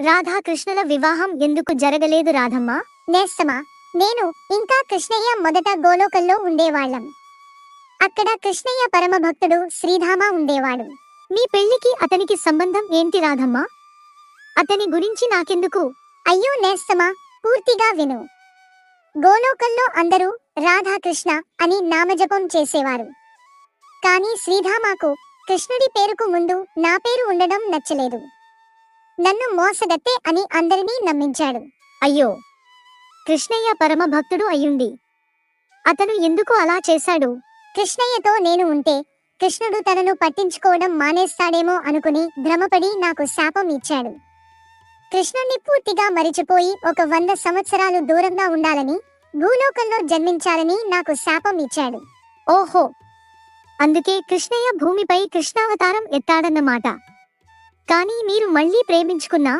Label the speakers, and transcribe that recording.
Speaker 1: రాధాకృష్ణుల వివాహం ఎందుకు జరగలేదు రాధమ్మ? నేస్తమా? నేను ఇంకా కృష్ణయ్య మొదట గోలోకల్లో ఉండేవాళ్ళం. అక్కడ కృష్ణయ్య పరమభక్తుడు శ్రీధామ ఉండేవాడు. మీ పెళ్ళికి అతనికి సంబంధం ఏంటి రాధమ్మ? అతని గురించి నాకెందుకు? అయ్యో నేస్తమా పూర్తిగా విను. గోలోకల్లో అందరూ రాధాకృష్ణ అని నామజపం చేసేవారు. కానీ శ్రీధామాకు కృష్ణుడి పేరుకు ముందు నా పేరు ఉండడం నచ్చలేదు. నన్ను మోసగత్తే అని అందరినీ నమ్మించాడు. అయ్యో! కృష్ణయ్య పరమ భక్తుడు అయ్యుండి. అతను ఎందుకు అలా చేశాడు? కృష్ణయ్యతో నేను ఉంటే కృష్ణుడు తనను పట్టించుకోవడం మానేస్తాడేమో అనుకుని భ్రమపడి నాకు శాపం ఇచ్చాడు. కృష్ణుణ్ణి పూర్తిగా మరిచిపోయి ఒక వంద సంవత్సరాలు దూరంగా ఉండాలని భూలోకంలో జన్మించాలని నాకు శాపం ఇచ్చాడు. ఓహో! అందుకే కృష్ణయ్య భూమిపై కృష్ణావతారం ఎత్తాడన్నమాట. కానీ మీరు మళ్ళీ ప్రేమించుకున్నా